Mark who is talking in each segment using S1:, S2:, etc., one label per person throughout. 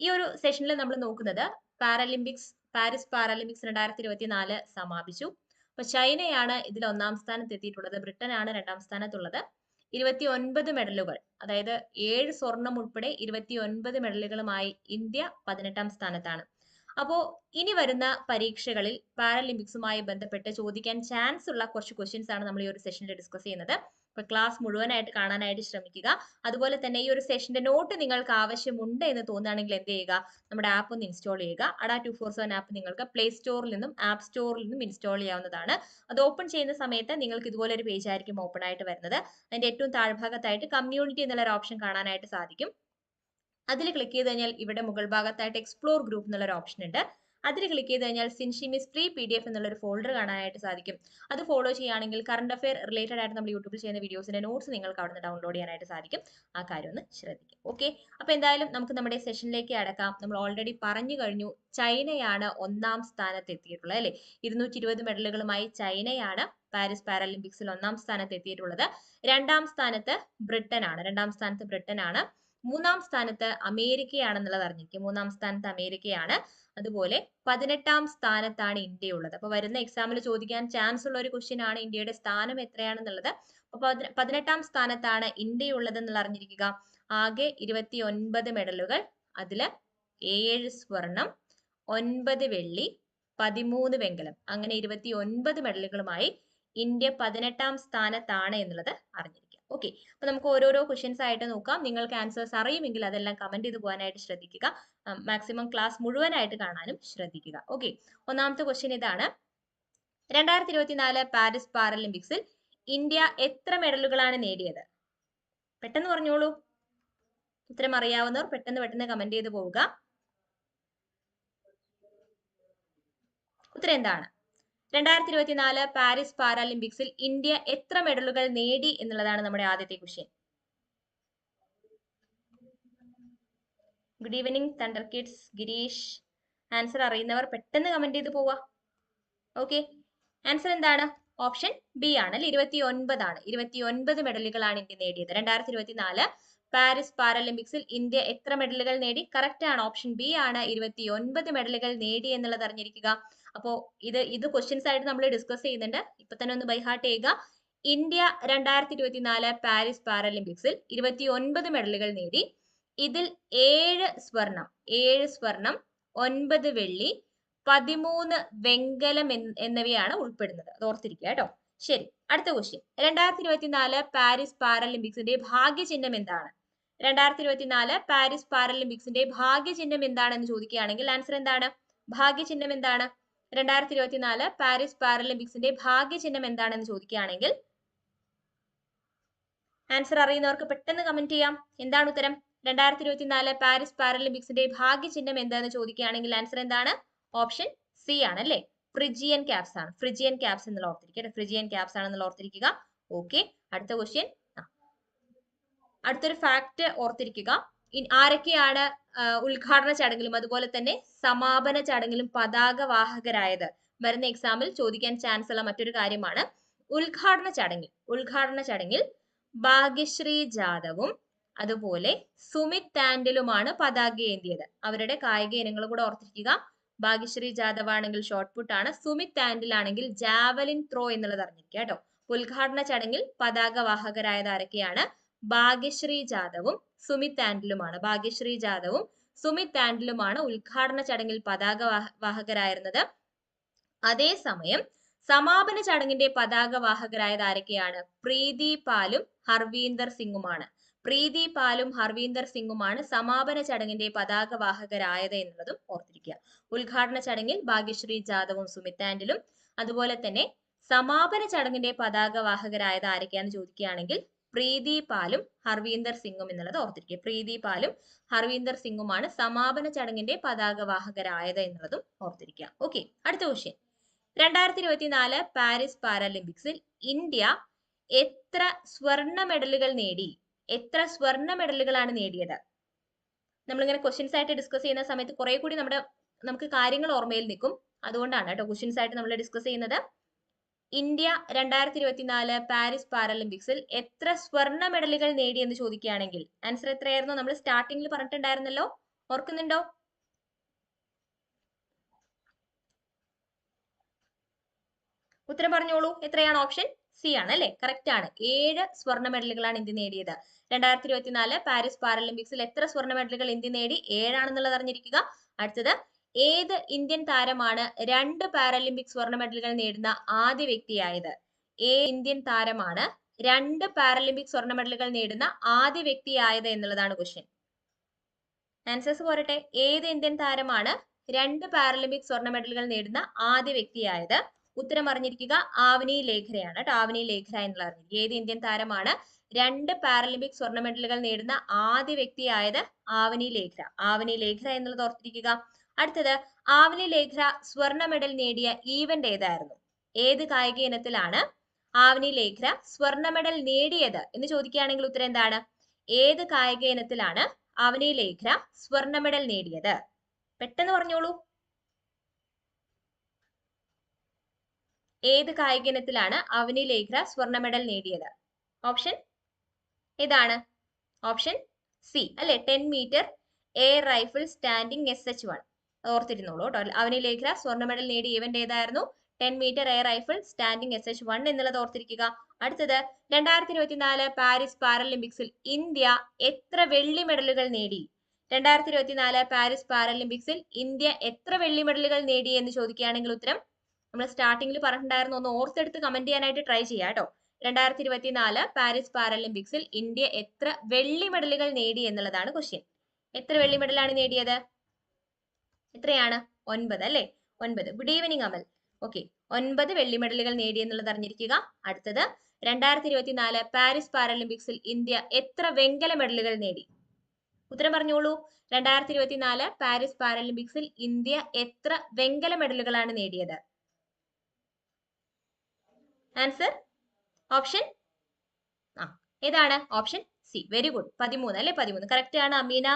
S1: ഈ ഒരു സെഷനിൽ നമ്മൾ നോക്കുന്നത് പാരാലിമ്പിക്സ് പാരീസ് പാരാലിമ്പിക്സ് രണ്ടായിരത്തി ഇരുപത്തി നാല് സമാപിച്ചു. അപ്പൊ ചൈനയാണ് ഇതിൽ ഒന്നാം സ്ഥാനത്ത് എത്തിയിട്ടുള്ളത് ബ്രിട്ടനാണ് രണ്ടാം സ്ഥാനത്തുള്ളത്. ഇരുപത്തി ഒൻപത് മെഡലുകൾ അതായത് ഏഴ് സ്വർണം ഉൾപ്പെടെ ഇരുപത്തി ഒൻപത് മെഡലുകളുമായി ഇന്ത്യ പതിനെട്ടാം സ്ഥാനത്താണ്. അപ്പോ ഇനി വരുന്ന പരീക്ഷകളിൽ പാരാലിമ്പിക്സുമായി ബന്ധപ്പെട്ട് ചോദിക്കാൻ ചാൻസ് ഉള്ള കുറച്ച് ക്വസ്റ്റ്യൻസ് ആണ് നമ്മൾ ഈ ഒരു സെഷനിൽ ഡിസ്കസ് ചെയ്യുന്നത്. അപ്പൊ ക്ലാസ് മുഴുവനായിട്ട് കാണാനായിട്ട് ശ്രമിക്കുക. അതുപോലെ തന്നെ ഈ ഒരു സെഷന്റെ നോട്ട് നിങ്ങൾക്ക് ആവശ്യമുണ്ട് എന്ന് തോന്നുകയാണെങ്കിൽ എന്ത് ചെയ്യുക? നമ്മുടെ ആപ്പ് ഒന്ന് ഇൻസ്റ്റാൾ ചെയ്യുക. Adda two four seven app നിങ്ങൾക്ക് പ്ലേ സ്റ്റോറിൽ നിന്നും ആപ്പ് സ്റ്റോറിൽ നിന്നും ഇൻസ്റ്റാൾ ചെയ്യാവുന്നതാണ്. അത് ഓപ്പൺ ചെയ്യുന്ന സമയത്ത് നിങ്ങൾക്ക് ഇതുപോലെ ഒരു പേജ് ആയിരിക്കും ഓപ്പൺ ആയിട്ട് വരുന്നത്. അതിന്റെ ഏറ്റവും താഴ്ഭാഗത്തായിട്ട് കമ്മ്യൂണിറ്റി എന്നുള്ള ഒരു ഓപ്ഷൻ കാണാനായിട്ട് സാധിക്കും. അതിൽ ക്ലിക്ക് ചെയ്ത് കഴിഞ്ഞാൽ ഇവിടെ മുകൾ ഭാഗത്തായിട്ട് എക്സ്പ്ലോർ ഗ്രൂപ്പ് എന്നുള്ള ഒരു ഓപ്ഷൻ ഉണ്ട്. അതിൽ ക്ലിക്ക് ചെയ്ത് കഴിഞ്ഞാൽ സിൻഷിമിസ് ഫ്രീ പി ഡി എഫ് എന്നുള്ള ഒരു ഫോൾഡർ കാണാനായിട്ട് സാധിക്കും. അത് ഫോളോ ചെയ്യുകയാണെങ്കിൽ കറണ്ട് അഫയർ റിലേറ്റഡ് ആയിട്ട് നമ്മൾ യൂട്യൂബിൽ ചെയ്യുന്ന വീഡിയോസിന്റെ നോട്ട്സ് നിങ്ങൾക്ക് അവിടെ നിന്ന് ഡൗൺലോഡ് ചെയ്യാനായിട്ട് സാധിക്കും. ആ കാര്യം ഒന്ന് ശ്രദ്ധിക്കും ഓക്കെ അപ്പൊ എന്തായാലും നമുക്ക് നമ്മുടെ സെഷനിലേക്ക് അടക്കാം. നമ്മൾ ഓൾറെഡി പറഞ്ഞു കഴിഞ്ഞു ചൈനയാണ് ഒന്നാം സ്ഥാനത്ത് എത്തിയിട്ടുള്ളത് അല്ലെ? ഇരുന്നൂറ്റി ഇരുപത് മെഡലുകളുമായി ചൈനയാണ് പാരീസ് പാരാലിമ്പിക്സിൽ ഒന്നാം സ്ഥാനത്ത് എത്തിയിട്ടുള്ളത് രണ്ടാം സ്ഥാനത്ത് ബ്രിട്ടനാണ്. രണ്ടാം സ്ഥാനത്ത് ബ്രിട്ടനാണ്. മൂന്നാം സ്ഥാനത്ത് അമേരിക്കയാണെന്നുള്ളത് അറിഞ്ഞിരിക്കും. മൂന്നാം സ്ഥാനത്ത് അമേരിക്കയാണ്. അതുപോലെ പതിനെട്ടാം സ്ഥാനത്താണ് ഇന്ത്യ ഉള്ളത് അപ്പൊ വരുന്ന എക്സാമിൽ ചോദിക്കാൻ ചാൻസ് ഉള്ള ഒരു ക്വസ്റ്റ്യൻ ആണ് ഇന്ത്യയുടെ സ്ഥാനം എത്രയാണെന്നുള്ളത്. അപ്പൊ പതിനെ- പതിനെട്ടാം സ്ഥാനത്താണ് ഇന്ത്യ ഉള്ളത് എന്നുള്ള അറിഞ്ഞിരിക്കുക. ആകെ ഇരുപത്തി ഒൻപത് മെഡലുകൾ അതിൽ ഏഴ് സ്വർണം ഒൻപത് വെള്ളി പതിമൂന്ന് വെങ്കലം. അങ്ങനെ ഇരുപത്തി ഒൻപത് മെഡലുകളുമായി ഇന്ത്യ പതിനെട്ടാം സ്ഥാനത്താണ് എന്നുള്ളത് അറിഞ്ഞിരിക്കുക. ഓക്കെ അപ്പൊ നമുക്ക് ഓരോരോ ക്വസ്റ്റ്യൻസ് ആയിട്ട് നോക്കാം. നിങ്ങൾക്ക് ആൻസേഴ്സ് അറിയുമെങ്കിൽ അതെല്ലാം കമന്റ് ചെയ്ത് പോകാനായിട്ട് ശ്രദ്ധിക്കുക. മാക്സിമം ക്ലാസ് മുഴുവനായിട്ട് കാണാനും ശ്രദ്ധിക്കുക. ഓക്കെ ഒന്നാമത്തെ ക്വസ്റ്റ്യൻ ഇതാണ്. രണ്ടായിരത്തി ഇരുപത്തിനാല് പാരീസ് പാരലിമ്പിക്സിൽ ഇന്ത്യ എത്ര മെഡലുകളാണ് നേടിയത്? പെട്ടെന്ന് പറഞ്ഞോളൂ. ഉത്തരം അറിയാവുന്നവർ പെട്ടെന്ന് പെട്ടെന്ന് കമന്റ് ചെയ്ത് പോവുക. ഉത്തരം എന്താണ്? രണ്ടായിരത്തി ഇരുപത്തിനാല് പാരീസ് പാരാലിമ്പിക്സിൽ ഇന്ത്യ എത്ര മെഡലുകൾ നേടി എന്നുള്ളതാണ് നമ്മുടെ ആദ്യത്തെ question good evening thunder kids Girish answer അറിയുന്നവർ പെട്ടെന്ന് കമന്റ് ചെയ്ത് പോവാ ഓക്കെ ആൻസർ എന്താണ്? ഓപ്ഷൻ ബി ആണ് അല്ലെ ഇരുപത്തി ഒൻപതാണ് ഇരുപത്തി ഒൻപത് മെഡലുകളാണ് ഇന്ത്യ നേടിയത്. രണ്ടായിരത്തി ഇരുപത്തിനാല് പാരീസ് പാരാലിമ്പിക്സിൽ ഇന്ത്യ എത്ര മെഡലുകൾ നേടി? കറക്റ്റ് ആണ്. ഓപ്ഷൻ ബി ആണ്. ഇരുപത്തി ഒൻപത് മെഡലുകൾ നേടി എന്നുള്ളത് അറിഞ്ഞിരിക്കുക. അപ്പോ ഇത് ഇത് ക്വസ്റ്റ്യൻസ് ആയിട്ട് നമ്മൾ ഡിസ്കസ് ചെയ്യുന്നുണ്ട്. ഇപ്പൊ തന്നെ ഒന്ന് ബൈഹാർട്ട് ചെയ്യുക ഇന്ത്യ രണ്ടായിരത്തി ഇരുപത്തിനാല് പാരീസ് പാരാലിമ്പിക്സിൽ ഇരുപത്തി ഒൻപത് മെഡലുകൾ നേടി. ഇതിൽ ഏഴ് സ്വർണം ഏഴ് സ്വർണം ഒൻപത് വെള്ളി പതിമൂന്ന് വെങ്കലം എന്നിവയാണ് ഉൾപ്പെടുന്നത്. അത് ഓർത്തിരിക്കുക കേട്ടോ. ശരി അടുത്ത ക്വസ്റ്റ്യൻ രണ്ടായിരത്തി ഇരുപത്തിനാല് പാരീസ് പാരാലിമ്പിക്സിന്റെ ഭാഗ്യചിഹ്നം എന്താണ്? രണ്ടായിരത്തി ഇരുപത്തിനാല് പാരീസ് പാരലിമ്പിക്സിന്റെ ഭാഗ്യചിഹ്നം എന്താണെന്ന് ചോദിക്കുകയാണെങ്കിൽ ആൻസർ എന്താണ്? ഭാഗ്യചിഹ്നം എന്താണ്? രണ്ടായിരത്തി ഇരുപത്തിനാല് പാരീസ് പാരലിമ്പിക്സിന്റെ ഭാഗ്യചിഹ്നം എന്താണെന്ന് ചോദിക്കുകയാണെങ്കിൽ ആൻസർ അറിയുന്നവർക്ക് പെട്ടെന്ന് കമന്റ് ചെയ്യാം. എന്താണ് ഉത്തരം? രണ്ടായിരത്തി ഇരുപത്തിനാല് പാരീസ് പാരലിമ്പിക്സിന്റെ ഭാഗ്യചിഹ്നം എന്താണെന്ന് ചോദിക്കുകയാണെങ്കിൽ ആൻസർ എന്താണ്? ഓപ്ഷൻ സി ആണ് അല്ലേ ഫ്രിജിയൻ ക്യാപ്സ് ആണ്. ഫ്രിജിയൻ ക്യാപ്സ് എന്നുള്ള ഓർത്തിരിക്കുക ഫ്രിജിയൻ ക്യാപ്സ് ആണെന്നുള്ള ഓർത്തിരിക്കുക. ഓക്കെ. അടുത്ത ക്വസ്റ്റ്യൻ അടുത്തൊരു ഫാക്ട് ഓർത്തിരിക്കുക. ആരൊക്കെയാണ് ഉദ്ഘാടന ചടങ്ങിലും അതുപോലെ തന്നെ സമാപന ചടങ്ങിലും പതാക വാഹകരായത്? വരുന്ന എക്സാമിൽ ചോദിക്കാൻ ചാൻസ് ഉള്ള മറ്റൊരു കാര്യമാണ്. ഉദ്ഘാടന ചടങ്ങിൽ ഉദ്ഘാടന ചടങ്ങിൽ ഭാഗ്യശ്രീ ജാദവും അതുപോലെ സുമിത് താൻഡലുമാണ് പതാക ഏന്തിയത്. അവരുടെ കായിക ഇനങ്ങൾ കൂടെ ഓർത്തിരിക്കുക. ഭാഗ്യശ്രീ ജാദവ് ആണെങ്കിൽ ഷോർട്ട് പുട്ട് ആണ് സുമിത് താൻഡിൽ ആണെങ്കിൽ ജാവലിൻ ത്രോ എന്നുള്ളത് അറിഞ്ഞിരിക്കുക കേട്ടോ. ഉദ്ഘാടന ചടങ്ങിൽ പതാക വാഹകരായത് ആരൊക്കെയാണ്? ഭാഗ്യശ്രീ ജാദവും സുമിത് ആൻഡലുമാണ് ഭാഗ്യശ്രീ ജാദവും സുമിത് ആൻഡലുമാണ് ഉദ്ഘാടന ചടങ്ങിൽ പതാക വാഹകരായിരുന്നത്. അതേസമയം സമാപന ചടങ്ങിന്റെ പതാക വാഹകരായത് ആരൊക്കെയാണ്? പ്രീതി പാലും ഹർവീന്ദർ സിംഗുമാണ്. പ്രീതി പാലും ഹർവീന്ദർ സിംഗുമാണ് സമാപന ചടങ്ങിന്റെ പതാക വാഹകരായത് എന്നുള്ളതും ഓർത്തിരിക്കുക. ഉദ്ഘാടന ചടങ്ങിൽ ഭാഗ്യശ്രീ ജാദവും സുമിത് ആൻഡിലും അതുപോലെ തന്നെ സമാപന ചടങ്ങിന്റെ പതാക വാഹകരായത് ആരൊക്കെയാണെന്ന് ചോദിക്കുകയാണെങ്കിൽ പ്രീതി പാലും ഹർവീന്ദർ സിംഗും എന്നുള്ളത് ഓർത്തിരിക്കുക. പ്രീതി പാലും ഹർവീന്ദർ സിംഗുമാണ് സമാപന ചടങ്ങിന്റെ പതാക വാഹകരായത് എന്നുള്ളതും ഓർത്തിരിക്കുക. ഓക്കെ അടുത്ത ക്വസ്റ്റ്യൻ രണ്ടായിരത്തി ഇരുപത്തിനാല് പാരീസ് പാരാലിമ്പിക്സിൽ ഇന്ത്യ എത്ര സ്വർണ മെഡലുകൾ നേടി? എത്ര സ്വർണ മെഡലുകളാണ് നേടിയത്? നമ്മളിങ്ങനെ ക്വസ്റ്റ്യൻസ് ആയിട്ട് ഡിസ്കസ് ചെയ്യുന്ന സമയത്ത് കുറെ കൂടി നമ്മുടെ നമുക്ക് കാര്യങ്ങൾ ഓർമ്മയിൽ നിൽക്കും. അതുകൊണ്ടാണ് കേട്ടോ ക്വസ്റ്റ്യൻസ് ആയിട്ട് നമ്മൾ ഡിസ്കസ് ചെയ്യുന്നത്. ഇന്ത്യ രണ്ടായിരത്തി ഇരുപത്തിനാല് പാരീസ് പാരാലിമ്പിക്സിൽ എത്ര സ്വർണ മെഡലുകൾ നേടി എന്ന് ചോദിക്കുകയാണെങ്കിൽ ആൻസർ എത്രയായിരുന്നു? നമ്മൾ സ്റ്റാർട്ടിങ്ങിൽ പറഞ്ഞിട്ടുണ്ടായിരുന്നല്ലോ. ഓർക്കുന്നുണ്ടോ? ഉത്തരം പറഞ്ഞോളൂ. എത്രയാണ് ഓപ്ഷൻ സി ആണ് അല്ലെ? കറക്റ്റ് ആണ്. ഏഴ് സ്വർണ മെഡലുകളാണ് ഇന്ത്യ നേടിയത്. രണ്ടായിരത്തി ഇരുപത്തിനാല് പാരീസ് പാരലിമ്പിക്സിൽ എത്ര സ്വർണ മെഡലുകൾ ഇന്ത്യ നേടി? ഏഴാണെന്നുള്ളത് അറിഞ്ഞിരിക്കുക. അടുത്തത് ഏത് ഇന്ത്യൻ താരമാണ് രണ്ട് പാരലിമ്പിക് സ്വർണ മെഡലുകൾ നേടുന്ന ആദ്യ വ്യക്തിയായത്? ഏ ഇന്ത്യൻ താരമാണ് രണ്ട് പാരലിമ്പിക് സ്വർണ മെഡലുകൾ നേടുന്ന ആദ്യ വ്യക്തിയായത് എന്നുള്ളതാണ് ക്വസ്റ്റ്യൻ ആൻസേഴ്സ് പോരട്ടെ. ഏത് ഇന്ത്യൻ താരമാണ് രണ്ട് പാരലിമ്പിക് സ്വർണ മെഡലുകൾ നേടുന്ന ആദ്യ വ്യക്തിയായത്? ഉത്തരം അറിഞ്ഞിരിക്കുക. ആവനി ലേഖരയാണ് കേട്ടോ ആവനി ലേഖര എന്നുള്ള അറിഞ്ഞിരിക്കുക. ഏത് ഇന്ത്യൻ താരമാണ് രണ്ട് പാരലിമ്പിക് സ്വർണ മെഡലുകൾ നേടുന്ന ആദ്യ വ്യക്തിയായത്? ആവനി ലേഖര. ആവനി ലേഖര എന്നുള്ളത് ഓർത്തിരിക്കുക. അടുത്തത് ആവലി ലേഖ്ര സ്വർണ മെഡൽ നേടിയ ഈവന്റ് ഏതായിരുന്നു? ഏത് കായിക ഇനത്തിലാണ് ആവനി ലേഖ്ര സ്വർണ മെഡൽ നേടിയത്? എന്ന് ചോദിക്കുകയാണെങ്കിൽ ഉത്തരം എന്താണ്? ഏത് കായിക ഇനത്തിലാണ് ആവനി ലേഖ്ര സ്വർണ മെഡൽ നേടിയത്? പെട്ടെന്ന് പറഞ്ഞോളൂ. ഏത് കായിക ഇനത്തിലാണ് അവനി ലേഖ്ര സ്വർണ മെഡൽ നേടിയത്? ഓപ്ഷൻ ഏതാണ്? Option C. അല്ലെ? Ten metre air rifle standing S H one. ഓർത്തിരുന്നോളൂ കേട്ടോ. അവനി ലേഖര സ്വർണ മെഡൽ നേടിയ ഇവന്റ് ഏതായിരുന്നു? Ten metre air rifle standing S H one എന്നുള്ളത് ഓർത്തിരിക്കുക. അടുത്തത് രണ്ടായിരത്തി ഇരുപത്തിനാല് പാരീസ് പാരലിമ്പിക്സിൽ ഇന്ത്യ എത്ര വെള്ളി മെഡലുകൾ നേടി? രണ്ടായിരത്തി ഇരുപത്തിനാല് പാരീസ് പാരലിമ്പിക്സിൽ ഇന്ത്യ എത്ര വെള്ളി മെഡലുകൾ നേടി എന്ന് ചോദിക്കുകയാണെങ്കിൽ ഉത്തരം നമ്മൾ സ്റ്റാർട്ടിങ്ങിൽ പറഞ്ഞിട്ടുണ്ടായിരുന്നു ഒന്ന് ഓർത്തെടുത്ത് കമന്റ് ചെയ്യാനായിട്ട് ട്രൈ ചെയ്യാം കേട്ടോ. രണ്ടായിരത്തി ഇരുപത്തിനാല് പാരീസ് പാരലിമ്പിക്സിൽ ഇന്ത്യ എത്ര വെള്ളി മെഡലുകൾ നേടി എന്നുള്ളതാണ് ക്വസ്റ്റ്യൻ എത്ര വെള്ളി മെഡലാണ് നേടിയത്? എത്രയാണ്? ഒൻപത് അല്ലേ? ഒൻപത്. ഗുഡ് ഈവനിങ് അമൽ. ഓക്കെ ഒൻപത് വെള്ളി മെഡലുകൾ നേടി എന്നുള്ളത് അറിഞ്ഞിരിക്കുക. അടുത്തത് രണ്ടായിരത്തി ഇരുപത്തിനാല് പാരീസ് പാരലിമ്പിക്സിൽ ഇന്ത്യ എത്ര വെങ്കല മെഡലുകൾ നേടി? ഉത്തരം പറഞ്ഞോളൂ. രണ്ടായിരത്തി ഇരുപത്തിനാല് പാരീസ് പാരലിമ്പിക്സിൽ ഇന്ത്യ എത്ര വെങ്കല മെഡലുകളാണ് നേടിയത്? ആൻസർ ഓപ്ഷൻ ആ. ഏതാണ്? ഓപ്ഷൻ സി വെരി ഗുഡ് പതിമൂന്ന് അല്ലെ? പതിമൂന്ന്. കറക്റ്റ് ആണ് അമീന.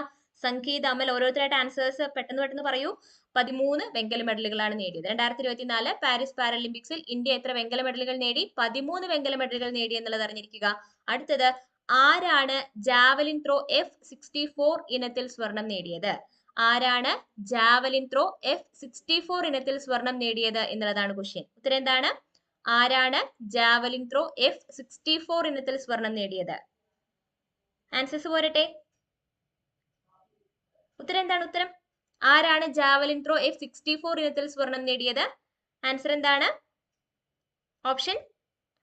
S1: സംഗീത അമൽ ഓരോരുത്തരായിട്ട് ആൻസേഴ്സ് പെട്ടെന്ന് പെട്ടെന്ന് പറയൂ. പതിമൂന്ന് വെങ്കല മെഡലുകളാണ് നേടിയത്. രണ്ടായിരത്തി ഇരുപത്തിനാല് പാരീസ് പാരലിമ്പിക്സിൽ ഇന്ത്യ എത്ര വെങ്കല മെഡലുകൾ നേടി? പതിമൂന്ന് വെങ്കല മെഡലുകൾ നേടി എന്നുള്ളത് അറിഞ്ഞിരിക്കുക. അടുത്തത് ആരാണ് javelin throw F sixty four ഇനത്തിൽ സ്വർണം നേടിയത്? ആരാണ് javelin throw F sixty four ഇനത്തിൽ സ്വർണം നേടിയത് എന്നുള്ളതാണ് ക്വസ്റ്റ്യൻ ഉത്തരം എന്താണ്? ആരാണ് javelin throw F sixty four ഇനത്തിൽ സ്വർണം നേടിയത്? ആൻസേഴ്സ് പോരട്ടെ. ഉത്തരം എന്താണ് ഉത്തരം? ആരാണ് javelin throw F sixty four ഇനത്തിൽ സ്വർണം നേടിയത്? ആൻസർ എന്താണ്? ഓപ്ഷൻ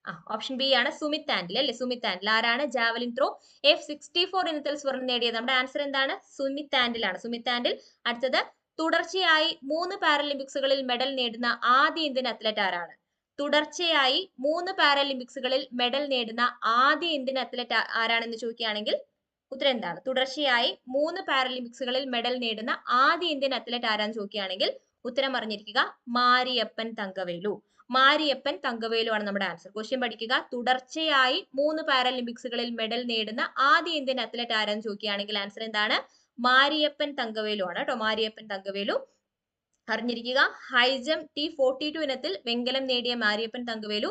S1: ആ ഓപ്ഷൻ ബി ആണ് സുമിത് ആൻഡിൽ അല്ലെ? സുമിത് ആൻഡിൽ. ആരാണ് javelin throw F sixty four ഇനത്തിൽ സ്വർണം നേടിയത്? നമ്മുടെ ആൻസർ എന്താണ്? സുമിത് ആൻഡിലാണ് സുമിത് ആൻഡിൽ അടുത്തത് തുടർച്ചയായി മൂന്ന് പാരലിമ്പിക്സുകളിൽ മെഡൽ നേടുന്ന ആദ്യ ഇന്ത്യൻ അത്ലറ്റ് ആരാണ്? തുടർച്ചയായി മൂന്ന് പാരാലിമ്പിക്സുകളിൽ മെഡൽ നേടുന്ന ആദ്യ ഇന്ത്യൻ അത്ലറ്റ് ആരാണെന്ന് ചോദിക്കുകയാണെങ്കിൽ ഉത്തരം എന്താണ്? തുടർച്ചയായി മൂന്ന് പാരലിമ്പിക്സുകളിൽ മെഡൽ നേടുന്ന ആദ്യ ഇന്ത്യൻ അത്ലറ്റ് ആരാന്ന് ചോദിക്കുകയാണെങ്കിൽ ഉത്തരം അറിഞ്ഞിരിക്കുക മാരിയപ്പൻ തങ്കവേലു. മാരിയപ്പൻ തങ്കവേലു ആണ് നമ്മുടെ ആൻസർ ക്വസ്റ്റ്യൻ പഠിക്കുക. തുടർച്ചയായി മൂന്ന് പാരാലിമ്പിക്സുകളിൽ മെഡൽ നേടുന്ന ആദ്യ ഇന്ത്യൻ അത്ലറ്റ് ആരാന്ന് ചോദിക്കുകയാണെങ്കിൽ ആൻസർ എന്താണ്? മാരിയപ്പൻ തങ്കവേലു ആണ് കേട്ടോ മാരിയപ്പൻ തങ്കവേലു. അറിഞ്ഞിരിക്കുക. ഹൈജം ടി ഫോർട്ടി ടു ഇനത്തിൽ വെങ്കലം നേടിയ മാരിയപ്പൻ തങ്കവേലു.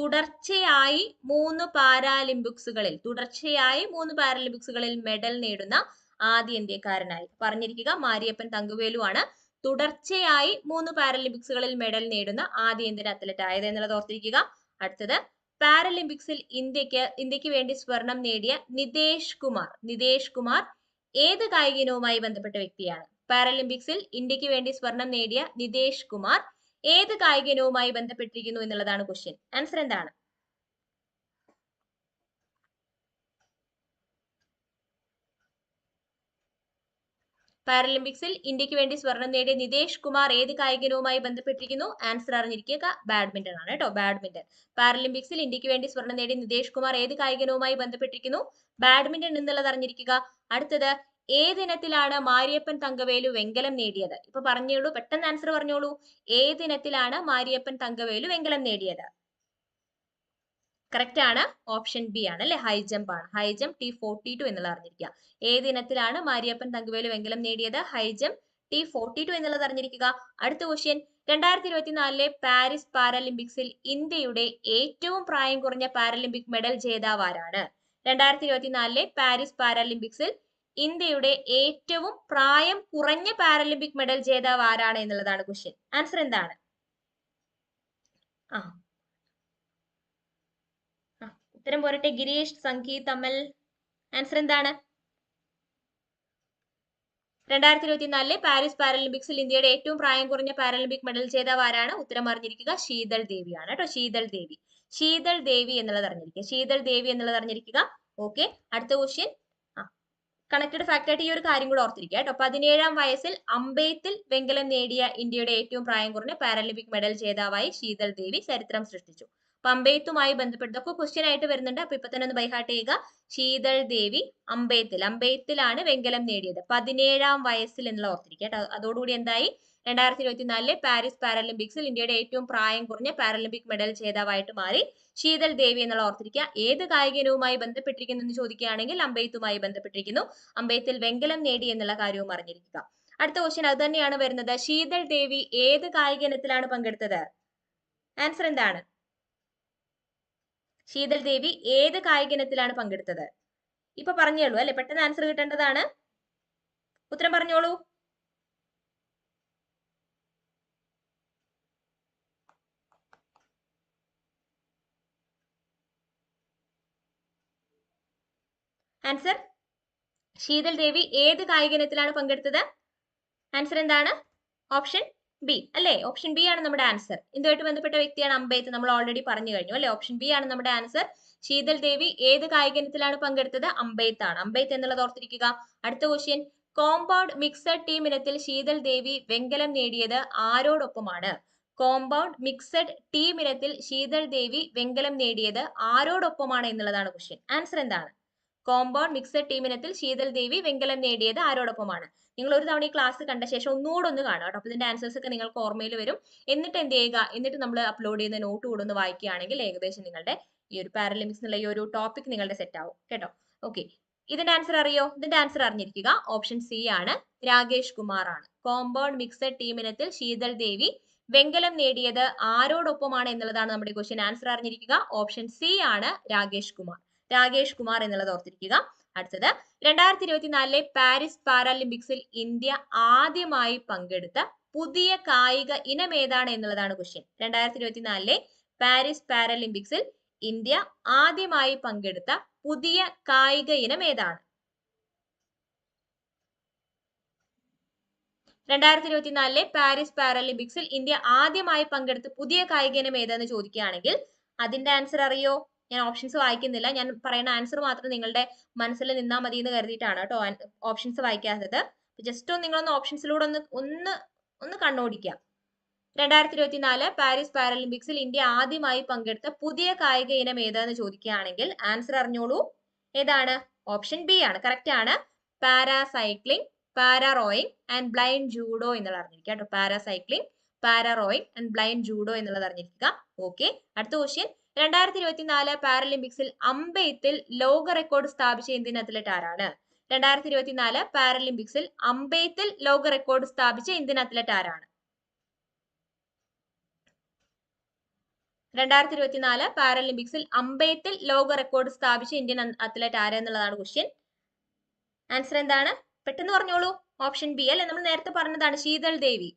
S1: തുടർച്ചയായി മൂന്ന് പാരാലിമ്പിക്സുകളിൽ തുടർച്ചയായി മൂന്ന് പാരാലിമ്പിക്സുകളിൽ മെഡൽ നേടുന്ന ആദ്യ ഇന്ത്യക്കാരനായി. പറഞ്ഞിരിക്കുക മാരിയപ്പൻ തങ്കവേലു ആണ് തുടർച്ചയായി മൂന്ന് പാരാലിമ്പിക്സുകളിൽ മെഡൽ നേടുന്ന ആദ്യ ഇന്ത്യൻ അത്ലറ്റ് ആയത് എന്നുള്ളത് ഓർത്തിരിക്കുക. അടുത്തത് പാരലിമ്പിക്സിൽ ഇന്ത്യയ്ക്ക് ഇന്ത്യയ്ക്ക് വേണ്ടി സ്വർണം നേടിയ നിതേഷ് കുമാർ. നിതേഷ് കുമാർ ഏത് കായിക ഇനവുമായി ബന്ധപ്പെട്ട വ്യക്തിയാണ്? പാരലിമ്പിക്സിൽ ഇന്ത്യയ്ക്ക് വേണ്ടി സ്വർണം നേടിയ നിതേഷ് കുമാർ ഏത് കായിക ഇനവുമായി ബന്ധപ്പെട്ടിരിക്കുന്നു എന്നുള്ളതാണ് ക്വസ്റ്റ്യൻ ആൻസർ എന്താണ്? പാരലിമ്പിക്സിൽ ഇന്ത്യയ്ക്ക് വേണ്ടി സ്വർണം നേടിയ നിതേഷ് കുമാർ ഏത് കായിക ഇനവുമായി ബന്ധപ്പെട്ടിരിക്കുന്നു? ആൻസർ അറിഞ്ഞിരിക്കുക. ബാഡ്മിന്റൺ ആണ് കേട്ടോ. ബാഡ്മിന്റൺ പാരലിമ്പിക്സിൽ ഇന്ത്യയ്ക്ക് വേണ്ടി സ്വർണം നേടിയ നിതേഷ് കുമാർ ഏത് കായിക ഇനവുമായി ബന്ധപ്പെട്ടിരിക്കുന്നു? ബാഡ്മിന്റൺ എന്നുള്ളത് അറിഞ്ഞിരിക്കുക. അടുത്തത് ഏതിനത്തിലാണ് മാരിയപ്പൻ തങ്കവേലു വെങ്കലം നേടിയത്? ഇപ്പൊ പറഞ്ഞോളൂ പെട്ടെന്ന് ആൻസർ പറഞ്ഞോളൂ. ഏതിനത്തിലാണ് മാരിയപ്പൻ തങ്കവേലു വെങ്കലം നേടിയത്? കറക്റ്റ് ആണ്. ഓപ്ഷൻ ബി ആണ് അല്ലെ? ഹൈ ജമ്പ് ആണ്. High jump T forty two എന്നുള്ളത് അറിഞ്ഞിരിക്കുക. ഏതിനത്തിലാണ് മാരിയപ്പൻ തങ്കവേലു വെങ്കലം നേടിയത്? High jump T forty two എന്നുള്ളത് അറിഞ്ഞിരിക്കുക. അടുത്ത ക്വസ്റ്റ്യൻ രണ്ടായിരത്തി ഇരുപത്തിനാലിലെ പാരീസ് പാരാലിമ്പിക്സിൽ ഇന്ത്യയുടെ ഏറ്റവും പ്രായം കുറഞ്ഞ പാരാലിമ്പിക് മെഡൽ ജേതാവ് ആരാണ്? രണ്ടായിരത്തി ഇരുപത്തിനാലിലെ പാരീസ് പാരാലിമ്പിക്സിൽ ഇന്ത്യയുടെ ഏറ്റവും പ്രായം കുറഞ്ഞ പാരലിമ്പിക് മെഡൽ ജേതാവ് ആരാണ് എന്നുള്ളതാണ് ക്വസ്റ്റ്യൻ ആൻസർ എന്താണ്? ആ. ഉത്തരം പോരട്ടെ ഗിരീഷ് സംഗീത് അമൽ. ആൻസർ എന്താണ്? രണ്ടായിരത്തി ഇരുപത്തിനാലിലെ പാരീസ് പാരലിമ്പിക്സിൽ ഇന്ത്യയുടെ ഏറ്റവും പ്രായം കുറഞ്ഞ പാരലിമ്പിക് മെഡൽ ജേതാവ് ആരാണ്? ഉത്തരം അറിഞ്ഞിരിക്കുക ശീതൾ ദേവിയാണ് കേട്ടോ ശീതൾ ദേവി. ശീതൾ ദേവി എന്നുള്ളത് അറിഞ്ഞിരിക്കുക ശീതൾ ദേവി എന്നുള്ളത് അറിഞ്ഞിരിക്കുക. ഓക്കെ അടുത്ത ക്വസ്റ്റ്യൻ കണക്റ്റഡ് ഫാക്ട് ആയിട്ട് ഈ ഒരു കാര്യം കൂടെ ഓർത്തിരിക്കുക കേട്ടോ. പതിനേഴാം വയസ്സിൽ അമ്പെയ്ത്തിൽ വെങ്കലം നേടിയ ഇന്ത്യയുടെ ഏറ്റവും പ്രായം കുറഞ്ഞ പാരാലിമ്പിക് മെഡൽ ജേതാവായി ശീതൾ ദേവി ചരിത്രം സൃഷ്ടിച്ചു. അപ്പൊ അമ്പെയ്ത്തുമായി ബന്ധപ്പെട്ട് ഇതൊക്കെ ക്വസ്റ്റ്യൻ ആയിട്ട് വരുന്നുണ്ട്. അപ്പൊ ഇപ്പൊ തന്നെ ഒന്ന് ബൈഹാർട്ട് ചെയ്യുക. ശീതൾ ദേവി അമ്പെയ്ത്തിൽ അമ്പെയ്ത്തിലാണ് വെങ്കലം നേടിയത്. പതിനേഴാം വയസ്സിൽ എന്നുള്ള ഓർത്തിരിക്കുക കേട്ടോ. അതോടുകൂടി എന്തായി? രണ്ടായിരത്തി ഇരുപത്തിനാലിലെ പാരീസ് പാരലിമ്പിക്സിൽ ഇന്ത്യയുടെ ഏറ്റവും പ്രായം കുറഞ്ഞ പാരലിമ്പിക് മെഡൽ ജേതാവായിട്ട് മാറി. ശീതൽ ദേവി എന്നുള്ള ഓർത്തിരിക്കുക. ഏത് കായിക ഇനവുമായി ബന്ധപ്പെട്ടിരിക്കുന്നു എന്ന് ചോദിക്കുകയാണെങ്കിൽ അമ്പെയ്ത്തുമായി ബന്ധപ്പെട്ടിരിക്കുന്നു. അമ്പെയ്ത്തിൽ വെങ്കലം നേടി എന്നുള്ള കാര്യവും അറിഞ്ഞിരിക്കുക. അടുത്ത ക്വസ്റ്റ്യൻ അത് തന്നെയാണ് വരുന്നത്. ശീതൾ ദേവി ഏത് കായിക ഇനത്തിലാണ് പങ്കെടുത്തത്? ആൻസർ എന്താണ്? ശീതൾ ദേവി ഏത് കായിക ഇനത്തിലാണ് പങ്കെടുത്തത്? ഇപ്പൊ പറഞ്ഞോളൂ അല്ലെ? പെട്ടെന്ന് ആൻസർ കിട്ടേണ്ടതാണ്. ഉത്തരം പറഞ്ഞോളൂ. ആൻസർ ശീതൽ ദേവി ഏത് കായിക ഇനത്തിലാണ് പങ്കെടുത്തത്? ആൻസർ എന്താണ്? ഓപ്ഷൻ ബി അല്ലേ? ഓപ്ഷൻ ബി ആണ് നമ്മുടെ ആൻസർ ഇതുമായിട്ട് ബന്ധപ്പെട്ട വ്യക്തിയാണ് അമ്പയത്ത്. നമ്മൾ ഓൾറെഡി പറഞ്ഞു കഴിഞ്ഞു. അല്ലെ? ഓപ്ഷൻ ബി ആണ് നമ്മുടെ ആൻസർ ശീതൽ ദേവി ഏത് കായിക ഇനത്തിലാണ് പങ്കെടുത്തത് അമ്പയത്താണ് അമ്പയത്ത് എന്നുള്ളത് ഓർത്തിരിക്കുക. അടുത്ത ക്വസ്റ്റ്യൻ കോമ്പൗണ്ട് മിക്സഡ് ടീം ഇനത്തിൽ ശീതൽ ദേവി വെങ്കലം നേടിയത് ആരോടൊപ്പമാണ്? കോമ്പൗണ്ട് മിക്സഡ് ടീം ഇനത്തിൽ ശീതൾ ദേവി വെങ്കലം നേടിയത് ആരോടൊപ്പമാണ് എന്നുള്ളതാണ് ക്വസ്റ്റ്യൻ ആൻസർ എന്താണ്? കോമ്പൗണ്ട് മിക്സഡ് ടീം ഇനത്തിൽ ശീതൽ ദേവി വെങ്കലം നേടിയത് ആരോടൊപ്പമാണ്. നിങ്ങൾ ഒരു തവണ ഈ ക്ലാസ് കണ്ട ശേഷം ഒന്നുകൂടെ ഒന്ന് കാണുക കേട്ടോ. ഇതിന്റെ ആൻസേഴ്സ് ഒക്കെ നിങ്ങൾക്ക് ഓർമ്മയിൽ വരും. എന്നിട്ട് എന്ത് ചെയ്യുക? എന്നിട്ട് നമ്മൾ അപ്ലോഡ് ചെയ്യുന്ന നോട്ട് കൂടെ ഒന്ന് വായിക്കുകയാണെങ്കിൽ ഏകദേശം നിങ്ങളുടെ ഈ ഒരു പാരലിമിക്സ് എന്നുള്ള ഈ ഒരു ടോപ്പിക് നിങ്ങളുടെ സെറ്റ് ആവും. കേട്ടോ? ഓക്കെ ഇതിന്റെ ആൻസർ അറിയോ? ഇതിന്റെ ആൻസർ അറിഞ്ഞിരിക്കുക. ഓപ്ഷൻ സി ആണ് രാകേഷ് കുമാർ ആണ് കോമ്പൗണ്ട് മിക്സഡ് ടീം ഇനത്തിൽ ശീതൽ ദേവി വെങ്കലം നേടിയത് ആരോടൊപ്പമാണ് എന്നുള്ളതാണ് നമ്മുടെ ക്വസ്റ്റ്യൻ ആൻസർ അറിഞ്ഞിരിക്കുക. ഓപ്ഷൻ സി ആണ് രാകേഷ് കുമാർ. രാകേഷ് കുമാർ എന്നുള്ളത് ഓർത്തിരിക്കുക. അടുത്തത് രണ്ടായിരത്തി ഇരുപത്തിനാലിലെ പാരീസ് പാരാലിമ്പിക്സിൽ ഇന്ത്യ ആദ്യമായി പങ്കെടുത്ത പുതിയ കായിക ഇനം ഏതാണ് എന്നുള്ളതാണ് ക്വസ്റ്റ്യൻ രണ്ടായിരത്തി ഇരുപത്തിനാലിലെ പാരീസ് പാരാലിമ്പിക്സിൽ ഇന്ത്യ ആദ്യമായി പങ്കെടുത്ത പുതിയ കായിക ഇനം ഏതാണ്? രണ്ടായിരത്തി ഇരുപത്തിനാലിലെ പാരീസ് പാരാലിമ്പിക്സിൽ ഇന്ത്യ ആദ്യമായി പങ്കെടുത്ത പുതിയ കായിക ഇനം ഏതെന്ന് ചോദിക്കുകയാണെങ്കിൽ അതിന്റെ ആൻസർ അറിയോ? ഞാൻ ഓപ്ഷൻസ് വായിക്കുന്നില്ല. ഞാൻ പറയുന്ന ആൻസർ മാത്രം നിങ്ങളുടെ മനസ്സിൽ നിന്നാൽ മതി എന്ന് കരുതിയിട്ടാണ് കേട്ടോ ഓപ്ഷൻസ് വായിക്കാത്തത്. ജസ്റ്റ് ഒന്ന് നിങ്ങളൊന്ന് ഓപ്ഷൻസിലൂടെ ഒന്ന് ഒന്ന് ഒന്ന് കണ്ണോടിക്കുക. രണ്ടായിരത്തി ഇരുപത്തിനാല് പാരീസ് പാരാലിമ്പിക്സിൽ ഇന്ത്യ ആദ്യമായി പങ്കെടുത്ത പുതിയ കായിക ഇനം ഏതാന്ന് ചോദിക്കുകയാണെങ്കിൽ ആൻസർ അറിഞ്ഞോളൂ. ഏതാണ്? ഓപ്ഷൻ ബി ആണ്. കറക്റ്റ് ആണ്. Paracycling para rowing and blind judo എന്നുള്ളത് അറിഞ്ഞിരിക്കുക കേട്ടോ. Paracycling para rowing and blind judo എന്നുള്ളത് അറിഞ്ഞിരിക്കുക. ഓക്കെ അടുത്ത ക്വസ്റ്റ്യൻ രണ്ടായിരത്തി ഇരുപത്തിനാല് പാരലിമ്പിക്സിൽ അമ്പെയ്ത്തിൽ ലോക റെക്കോർഡ് സ്ഥാപിച്ച ഇന്ത്യൻ അത്ലറ്റ് ആരാണ്? രണ്ടായിരത്തി ഇരുപത്തിനാല് പാരലിമ്പിക്സിൽ അമ്പെയ്ത്തിൽ ലോക റെക്കോർഡ് സ്ഥാപിച്ച ഇന്ത്യൻ അത്ലറ്റ് ആരാണ്? രണ്ടായിരത്തി ഇരുപത്തിനാല് പാരലിമ്പിക്സിൽ അമ്പെയ്ത്തിൽ ലോക റെക്കോർഡ് സ്ഥാപിച്ച ഇന്ത്യൻ അത്ലറ്റ് ആരെന്നുള്ളതാണ് ക്വസ്റ്റ്യൻ ആൻസർ എന്താണ്? പെട്ടെന്ന് പറഞ്ഞോളൂ. ഓപ്ഷൻ ബി അല്ലെ? നമ്മൾ നേരത്തെ പറഞ്ഞതാണ് ശീതൾ ദേവി.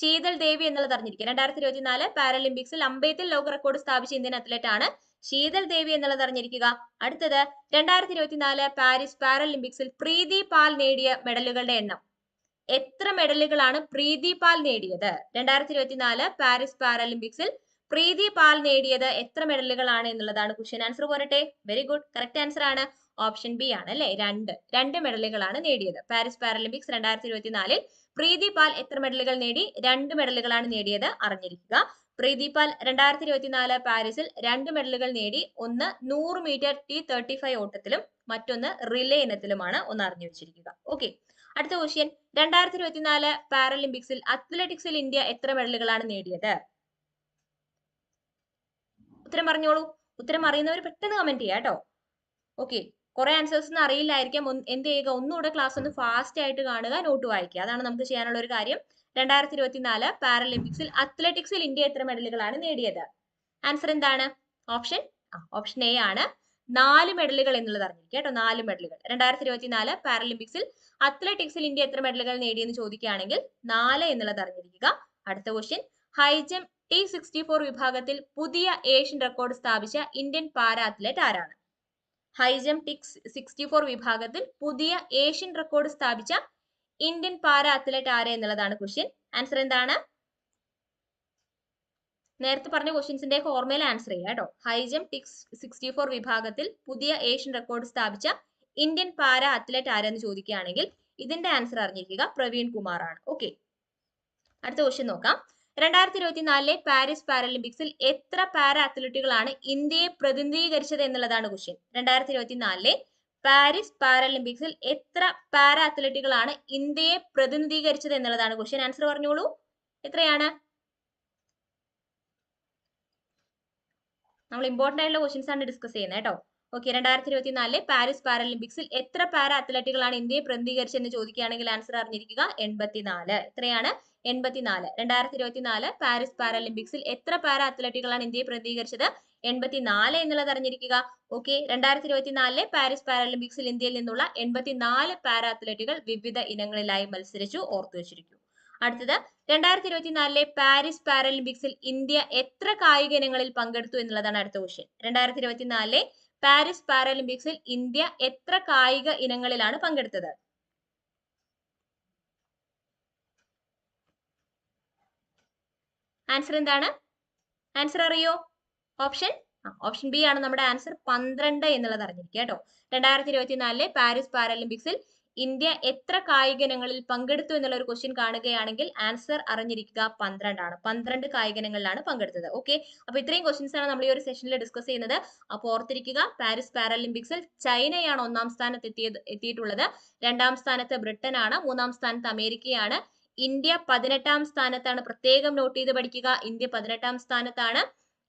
S1: ശീതൾ ദേവി എന്നുള്ളത് അറിഞ്ഞിരിക്കുക. രണ്ടായിരത്തി ഇരുപത്തിനാല് പാരലിമ്പിക്സിൽ അമ്പയത്തിൽ ലോക റെക്കോർഡ് സ്ഥാപിച്ച ഇന്ത്യൻ അത്ലറ്റ് ആണ് ശീതൽ ദേവി എന്നുള്ളത് അറിഞ്ഞിരിക്കുക. അടുത്തത് രണ്ടായിരത്തി ഇരുപത്തിനാല് പാരീസ് പാരലിമ്പിക്സിൽ പ്രീതി പാൽ നേടിയ മെഡലുകളുടെ എണ്ണം. എത്ര മെഡലുകളാണ് പ്രീതി പാൽ നേടിയത്? രണ്ടായിരത്തി ഇരുപത്തിനാല് പാരീസ് പാരലിമ്പിക്സിൽ പ്രീതി പാൽ നേടിയത് എത്ര മെഡലുകളാണ് എന്നുള്ളതാണ് ക്വസ്റ്റ്യൻ ആൻസർ പോരട്ടെ. വെരി ഗുഡ് കറക്റ്റ് ആൻസർ ആണ്. ഓപ്ഷൻ ബി ആണ് അല്ലെ? രണ്ട്. രണ്ട് മെഡലുകളാണ് നേടിയത്. പാരീസ് പാരലിമ്പിക്സ് രണ്ടായിരത്തി ഇരുപത്തിനാലിൽ പ്രീതി പാൽ എത്ര മെഡലുകൾ നേടി? രണ്ട് മെഡലുകളാണ് നേടിയത്. അറിഞ്ഞിരിക്കുക. പ്രീതി പാൽ രണ്ടായിരത്തി ഇരുപത്തിനാല് പാരീസിൽ രണ്ട് മെഡലുകൾ നേടി. ഒന്ന് നൂറ് മീറ്റർ ടി തേർട്ടി ഫൈവ് ഓട്ടത്തിലും മറ്റൊന്ന് റിലേ ഇനത്തിലുമാണ്. ഒന്ന് അറിഞ്ഞു വെച്ചിരിക്കുക. ഓക്കെ. അടുത്ത ക്വസ്റ്റ്യൻ രണ്ടായിരത്തി ഇരുപത്തിനാല് പാരലിമ്പിക്സിൽ അത്ലറ്റിക്സിൽ ഇന്ത്യ എത്ര മെഡലുകളാണ് നേടിയത്? ഉത്തരം പറഞ്ഞോളൂ. ഉത്തരം അറിയുന്നവർ പെട്ടെന്ന് കമന്റ് ചെയ്യാം കേട്ടോ. ഓക്കെ. കുറെ ആൻസേഴ്സ് അറിയില്ലായിരിക്കാം. എന്ത് ചെയ്യുക? ഒന്നുകൂടെ ക്ലാസ് ഒന്ന് ഫാസ്റ്റ് ആയിട്ട് കാണുക നോട്ട് വായിക്കുക. അതാണ് നമുക്ക് ചെയ്യാനുള്ള ഒരു കാര്യം. രണ്ടായിരത്തി ഇരുപത്തിനാല് പാരലിമ്പിക്സിൽ അത്ലറ്റിക്സിൽ ഇന്ത്യ എത്ര മെഡലുകളാണ് നേടിയത്? ആൻസർ എന്താണ്? ഓപ്ഷൻ ഓപ്ഷൻ എ ആണ്. നാല് മെഡലുകൾ എന്നുള്ളത് അറിഞ്ഞിരിക്കുക കേട്ടോ. നാല് മെഡലുകൾ രണ്ടായിരത്തി ഇരുപത്തിനാല് പാരലിമ്പിക്സിൽ അത്ലറ്റിക്സിൽ ഇന്ത്യ എത്ര മെഡലുകൾ നേടിയെന്ന് ചോദിക്കുകയാണെങ്കിൽ നാല് എന്നുള്ളത് അറിഞ്ഞിരിക്കുക. അടുത്ത question high jump T sixty four വിഭാഗത്തിൽ പുതിയ ഏഷ്യൻ റെക്കോർഡ് സ്ഥാപിച്ച ഇന്ത്യൻ പാര അത്ലറ്റ് ആരാണ്? ഹൈജം ടിക്സ് സിക്സ്റ്റി ഫോർ വിഭാഗത്തിൽ പുതിയ ഏഷ്യൻ റെക്കോർഡ് സ്ഥാപിച്ച ഇന്ത്യൻ പാര അത്ലറ്റ് ആരെ എന്നുള്ളതാണ് ക്വസ്റ്റ്യൻ ആൻസർ എന്താണ്? നേരത്തെ പറഞ്ഞ ക്വസ്റ്റ്യൻസിന്റെ ഓർമ്മയിൽ ആൻസർ ചെയ്യുക കേട്ടോ. ഹൈജം ടിക്സ് സിക്സ്റ്റി ഫോർ വിഭാഗത്തിൽ പുതിയ ഏഷ്യൻ റെക്കോർഡ് സ്ഥാപിച്ച ഇന്ത്യൻ പാര അത്ലറ്റ് ആരെന്ന് ചോദിക്കുകയാണെങ്കിൽ ഇതിന്റെ ആൻസർ അറിഞ്ഞിരിക്കുക പ്രവീൺ കുമാർ ആണ് ഓക്കെ അടുത്ത ക്വസ്റ്റ്യൻ നോക്കാം. രണ്ടായിരത്തി ഇരുപത്തിനാലിലെ പാരീസ് പാരലിമ്പിക്സിൽ എത്ര പാര അത്ലറ്റുകളാണ് ഇന്ത്യയെ പ്രതിനിധീകരിച്ചത് എന്നുള്ളതാണ് ക്വസ്റ്റ്യൻ രണ്ടായിരത്തി ഇരുപത്തിനാലിലെ പാരീസ് പാരലിമ്പിക്സിൽ എത്ര പാര അത്ലറ്റുകളാണ് ഇന്ത്യയെ പ്രതിനിധീകരിച്ചത് എന്നുള്ളതാണ് ക്വസ്റ്റ്യൻ ആൻസർ പറഞ്ഞോളൂ. എത്രയാണ്? നമ്മൾ ഇമ്പോർട്ടന്റ് ആയിട്ടുള്ള ക്വസ്റ്റ്യൻസ് ആണ് ഡിസ്കസ് ചെയ്യുന്നത് കേട്ടോ. ഓക്കെ രണ്ടായിരത്തി ഇരുപത്തിനാലിലെ പാരീസ് പാരലിമ്പിക്സിൽ എത്ര പാര അത്ലറ്റുകളാണ് ഇന്ത്യയെ പ്രതിനിധീകരിച്ചെന്ന് ചോദിക്കുകയാണെങ്കിൽ ആൻസർ അറിഞ്ഞിരിക്കുക എൺപത്തിനാല്. എത്രയാണ്? എൺപത്തിനാല്. രണ്ടായിരത്തി ഇരുപത്തിനാല് പാരീസ് പാരാലിമ്പിക്സിൽ എത്ര പാര അത്ലറ്റുകളാണ് ഇന്ത്യയെ പ്രതികരിച്ചത് എൺപത്തിനാല് എന്നുള്ളത് അറിഞ്ഞിരിക്കുക. ഓക്കെ. രണ്ടായിരത്തി ഇരുപത്തിനാലിലെ പാരീസ് പാരാലിമ്പിക്സിൽ ഇന്ത്യയിൽ നിന്നുള്ള എൺപത്തിനാല് പാര അത്ലറ്റുകൾ വിവിധ ഇനങ്ങളിലായി മത്സരിച്ചു ഓർത്തു വെച്ചിരിക്കും. അടുത്തത് രണ്ടായിരത്തി ഇരുപത്തിനാലിലെ പാരീസ് പാരാലിമ്പിക്സിൽ ഇന്ത്യ എത്ര കായിക ഇനങ്ങളിൽ പങ്കെടുത്തു എന്നുള്ളതാണ് അടുത്ത ക്വസ്റ്റ്യൻ രണ്ടായിരത്തി ഇരുപത്തിനാലിലെ പാരീസ് പാരാലിമ്പിക്സിൽ ഇന്ത്യ എത്ര കായിക ഇനങ്ങളിലാണ് പങ്കെടുത്തത്? ആൻസർ എന്താണ്? ആൻസർ അറിയോ? ഓപ്ഷൻ ഓപ്ഷൻ ബി ആണ് നമ്മുടെ ആൻസർ പന്ത്രണ്ട് എന്നുള്ളത് അറിഞ്ഞിരിക്കുക കേട്ടോ. രണ്ടായിരത്തി ഇരുപത്തിനാലിലെ പാരീസ് പാരലിമ്പിക്സിൽ ഇന്ത്യ എത്ര കായിക ഇനങ്ങളിൽ പങ്കെടുത്തു എന്നുള്ള ഒരു ക്വസ്റ്റ്യൻ കാണുകയാണെങ്കിൽ ആൻസർ അറിഞ്ഞിരിക്കുക പന്ത്രണ്ടാണ് പന്ത്രണ്ട് കായിക ഇനങ്ങളിലാണ് പങ്കെടുത്തത്. ഓക്കെ അപ്പൊ ഇത്രയും ക്വസ്റ്റ്യൻസ് ആണ് നമ്മൾ ഈ ഒരു സെഷനിൽ ഡിസ്കസ് ചെയ്യുന്നത്. അപ്പോൾ ഓർത്തിരിക്കുക പാരീസ് പാരലിമ്പിക്സിൽ ചൈനയാണ് ഒന്നാം സ്ഥാനത്ത് എത്തിയത് എത്തിയിട്ടുള്ളത്. രണ്ടാം സ്ഥാനത്ത് ബ്രിട്ടൻ ആണ് മൂന്നാം സ്ഥാനത്ത് അമേരിക്കയാണ്. ഇന്ത്യ പതിനെട്ടാം സ്ഥാനത്താണ്. പ്രത്യേകം നോട്ട് ചെയ്ത് പഠിക്കുക. ഇന്ത്യ പതിനെട്ടാം സ്ഥാനത്താണ്.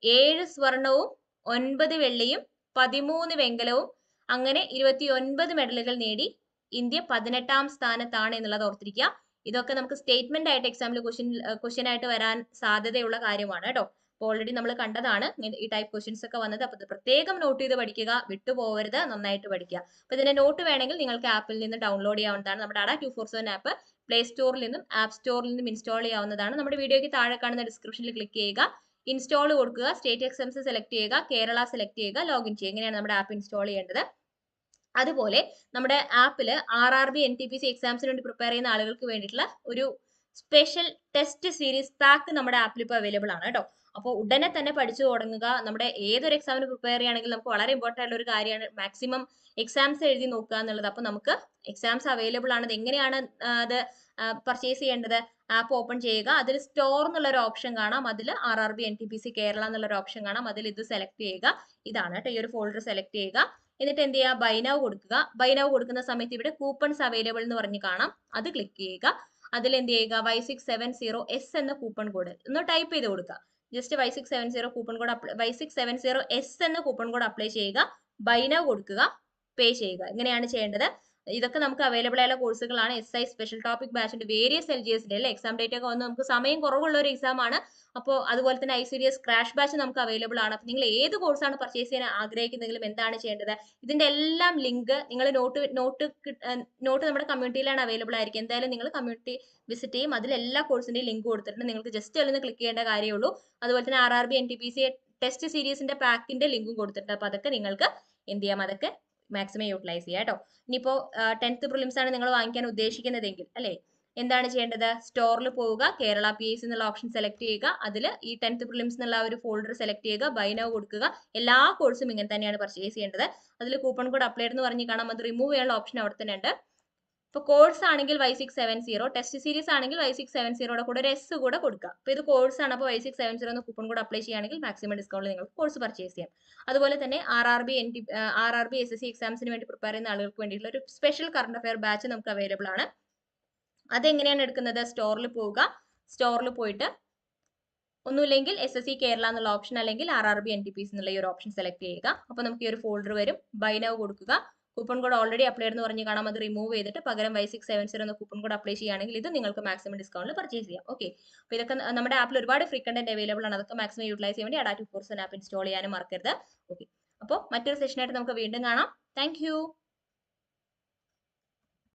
S1: ഏഴ് സ്വർണവും ഒൻപത് വെള്ളിയും പതിമൂന്ന് വെങ്കലവും അങ്ങനെ ഇരുപത്തി ഒൻപത് മെഡലുകൾ നേടി ഇന്ത്യ പതിനെട്ടാം സ്ഥാനത്താണ് എന്നുള്ളത് ഓർത്തിരിക്കുക. ഇതൊക്കെ നമുക്ക് സ്റ്റേറ്റ്മെന്റ് ആയിട്ട് എക്സാമിൽ ക്വസ്റ്റ്യൻ ക്വസ്റ്റ്യൻ ആയിട്ട് വരാൻ സാധ്യതയുള്ള കാര്യമാണ് കേട്ടോ. ഓൾറെഡി നമ്മൾ കണ്ടതാണ് ഈ ടൈപ്പ് ക്വസ്റ്റ്യൻസ് ഒക്കെ വന്നത്. അപ്പോൾ പ്രത്യേകം നോട്ട് ചെയ്ത് പഠിക്കുക വിട്ടുപോകരുത് നന്നായിട്ട് പഠിക്കുക. അപ്പോൾ ഇതിന്റെ നോട്ട് വേണമെങ്കിൽ നിങ്ങൾക്ക് ആപ്പിൽ നിന്ന് ഡൗൺലോഡ് ചെയ്യാവുന്നതാണ്. നമ്മുടെ Adda two four seven app play സ്റ്റോറിൽ നിന്നും ആപ്പ് സ്റ്റോറിൽ നിന്നും ഇൻസ്റ്റാൾ ചെയ്യാവുന്നതാണ്. നമ്മുടെ വീഡിയോയ്ക്ക് താഴെ കാണുന്ന ഡിസ്ക്രിപ്ഷനിൽ ക്ലിക്ക് ചെയ്യുക. ഇൻസ്റ്റാൾ കൊടുക്കുക. സ്റ്റേറ്റ് എക്സാംസ് സെലക്ട് ചെയ്യുക. കേരള സെലക്ട് ചെയ്യുക. ലോഗിൻ ചെയ്യുക. ഇങ്ങനെയാണ് നമ്മുടെ ആപ്പ് ഇൻസ്റ്റാൾ ചെയ്യേണ്ടത്. അതുപോലെ നമ്മുടെ ആപ്പിൽ R R B N T P C എക്സാംസിന് വേണ്ടി പ്രിപ്പയർ ചെയ്യുന്ന ആളുകൾക്ക് വേണ്ടിയിട്ടുള്ള ഒരു സ്പെഷ്യൽ ടെസ്റ്റ് സീരീസ് പാക്ക് നമ്മുടെ ആപ്പിൽ ഇപ്പോൾ അവൈലബിൾ ആണ് കേട്ടോ. അപ്പോൾ ഉടനെ തന്നെ പഠിച്ചു തുടങ്ങുക. നമ്മുടെ ഏതൊരു എക്സാമിന് പ്രിപ്പയർ ചെയ്യുകയാണെങ്കിൽ നമുക്ക് വളരെ ഇമ്പോർട്ടന്റ് ആയിട്ടുള്ള ഒരു കാര്യമാണ് മാക്സിമം എക്സാംസ് എഴുതി നോക്കുക എന്നുള്ളത്. അപ്പോൾ നമുക്ക് എക്സാംസ് അവൈലബിൾ ആണ്. എങ്ങനെയാണ് അത് പർച്ചേസ് ചെയ്യേണ്ടത്? ആപ്പ് ഓപ്പൺ ചെയ്യുക. അതിൽ സ്റ്റോർ എന്നുള്ള ഒരു ഓപ്ഷൻ കാണാം. അതിൽ R R B N T P C Kerala എന്നുള്ള ഒരു ഓപ്ഷൻ കാണാം. അതിൽ ഇത് സെലക്ട് ചെയ്യുക. ഇതാണ് കേട്ടോ ഈ ഒരു ഫോൾഡർ സെലക്ട് ചെയ്യുക. എന്നിട്ട് എന്ത് ചെയ്യുക? ബൈനാവ് കൊടുക്കുക. ബൈനാവ് കൊടുക്കുന്ന സമയത്ത് ഇവിടെ കൂപ്പൺസ് അവൈലബിൾ എന്ന് പറഞ്ഞ് കാണാം. അത് ക്ലിക്ക് ചെയ്യുക. അതിൽ എന്ത് ചെയ്യുക? Y six seven zero S എന്ന കൂപ്പൺ കോഡ് ഒന്ന് ടൈപ്പ് ചെയ്ത് കൊടുക്കുക. Just Y six seven zero coupon code apply Y six seven zero S എന്ന കൂപ്പൺ കോഡ് അപ്ലൈ ചെയ്യുക ബൈനോ കൊടുക്കുക പേ ചെയ്യുക. ഇങ്ങനെയാണ് ചെയ്യേണ്ടത്. ഇതൊക്കെ നമുക്ക് അവൈലബിൾ ആയുള്ള കോഴ്സുകളാണ് എസ് ഐ സ്പെഷ്യൽ ടോപ്പിക് ബാച്ചിന്റെ വേരിയസ് എൽ ജി എസിന്റെ അല്ലേ? എക്സാം ഡേറ്റ് ഒക്കെ വന്ന് നമുക്ക് സമയം കുറവുള്ള ഒരു എക്സാം ആണ്. അപ്പോൾ അതുപോലെ തന്നെ I C D S crash batch നമുക്ക് അവൈലബിൾ ആണ്. അപ്പോൾ നിങ്ങൾ ഏത് കോഴ്സാണ് പർച്ചേസ് ചെയ്യാൻ ആഗ്രഹിക്കുന്നെങ്കിലും എന്താണ് ചെയ്യേണ്ടത്? ഇതിന്റെ എല്ലാം ലിങ്ക് നിങ്ങൾ നോട്ട് നോട്ട് നോട്ട് നമ്മുടെ കമ്മ്യൂണിറ്റിയിലാണ് അവൈലബിൾ ആയിരിക്കും. എന്തായാലും നിങ്ങൾ കമ്മ്യൂണിറ്റി വിസിറ്റ് ചെയ്യും. അതിൽ എല്ലാ കോഴ്സിന്റെയും ലിങ്ക് കൊടുത്തിട്ടുണ്ട്. നിങ്ങൾക്ക് ജസ്റ്റ് അതിൽ നിന്ന് ക്ലിക്ക് ചെയ്യേണ്ട കാര്യമുള്ളൂ. അതുപോലെ തന്നെ R R B N T P C test സീരീസിന്റെ പാക്കിന്റെ ലിങ്കും കൊടുത്തിട്ടുണ്ട്. അപ്പോൾ അതൊക്കെ നിങ്ങൾക്ക് എന്ത് ചെയ്യാം? അതൊക്കെ മാക്സിമം യൂട്ടിലൈസ് ചെയ്യുക കേട്ടോ. ഇനിയിപ്പോൾ ടെൻത്ത് പ്രിലിംസ് ആണ് നിങ്ങൾ വാങ്ങിക്കാൻ ഉദ്ദേശിക്കുന്നതെങ്കിൽ അല്ലേ? എന്താണ് ചെയ്യേണ്ടത്? സ്റ്റോറിൽ പോവുക കേരള പി എസ് എന്നുള്ള ഓപ്ഷൻ സെലക്ട് ചെയ്യുക അതിൽ ഈ ടെൻത്ത് പ്രിലിംസ് എന്നുള്ള ഒരു ഫോൾഡർ സെലക്ട് ചെയ്യുക ബൈനോ കൊടുക്കുക എല്ലാ കോഴ്സും ഇങ്ങനെ തന്നെയാണ് പർച്ചേസ് ചെയ്യേണ്ടത്. അതിൽ കൂപ്പൺ കോഡ് അപ്ലൈഡ് എന്ന് പറഞ്ഞ് കാണാം അത് റിമൂവ് ചെയ്യാനുള്ള ഓപ്ഷൻ അവിടെ തന്നെ ഉണ്ട് ഇപ്പോൾ കോഴ്സ് ആണെങ്കിൽ Y six seven zero test series ആണെങ്കിൽ വൈ സിക്സ് സെവൻ സീറോയുടെ കൂടെ ഒരു എസ് കൂടെ കൊടുക്കുക അപ്പോൾ ഇത് കോഴ്സ് ആണ് അപ്പോൾ വൈ സിക്സ് സെവൻ സീറോ എന്ന് കൂപ്പൺ കൂടെ അപ്ലൈ ചെയ്യുകയാണെങ്കിൽ മാക്സിമം ഡിസ്കൗണ്ട് നിങ്ങൾക്ക് കോഴ്സ് പർച്ചേസ് ചെയ്യാം. അതുപോലെ തന്നെ R R B N T R R B S S C എക്സാംസിന് വേണ്ടി പ്രിപ്പയർ ചെയ്യുന്ന ആളുകൾക്ക് വേണ്ടിയിട്ടുള്ള ഒരു സ്പെഷ്യൽ കറണ്ട് അഫയർ ബാച്ച് നമുക്ക് അവൈലബിൾ ആണ്. അതെങ്ങനെയാണ് എടുക്കുന്നത്? സ്റ്റോറിൽ പോവുക. സ്റ്റോറിൽ പോയിട്ട് ഒന്നുമില്ലെങ്കിൽ എസ് എസ് സി കേരള എന്നുള്ള ഓപ്ഷൻ അല്ലെങ്കിൽ R R B N T P എന്നുള്ള ഈ ഒരു ഓപ്ഷൻ സെലക്ട് ചെയ്യുക. അപ്പോൾ നമുക്ക് ഈ ഒരു ഫോൾഡർ വരും. ബൈനവ് കൊടുക്കുക. കൂപ്പൺ കോഡ് ഓൾറെഡി അപ്ലൈ എന്ന് പറഞ്ഞ് കാണാം. അത് റിമൂവ് ചെയ്തിട്ട് പകരം വൈ സിക്സ് സെവൻ സീറോ എന്ന കൂപ്പൺ കോഡ് അപ്ലൈ ചെയ്യുകയാണെങ്കിൽ ഇത് നിങ്ങൾക്ക് മാക്സിമം ഡിസ്കൗണ്ടിൽ പർച്ചേസ് ചെയ്യാം. ഓക്കെ അപ്പോൾ ഇതൊക്കെ നമ്മുടെ ആപ്പിൽ ഒരുപാട് ഫ്രീ കണ്ടന്റ് അവൈലബിൾ ആണ്. അതൊക്കെ മാക്സിമം യൂട്ടിലൈസ് ചെയ്യാൻ വേണ്ടി Adda two four seven app install ചെയ്യാനും മറക്കരുത്. ഓക്കെ അപ്പോൾ മറ്റൊരു സെഷനായിട്ട് നമുക്ക് വീണ്ടും കാണാം. താങ്ക്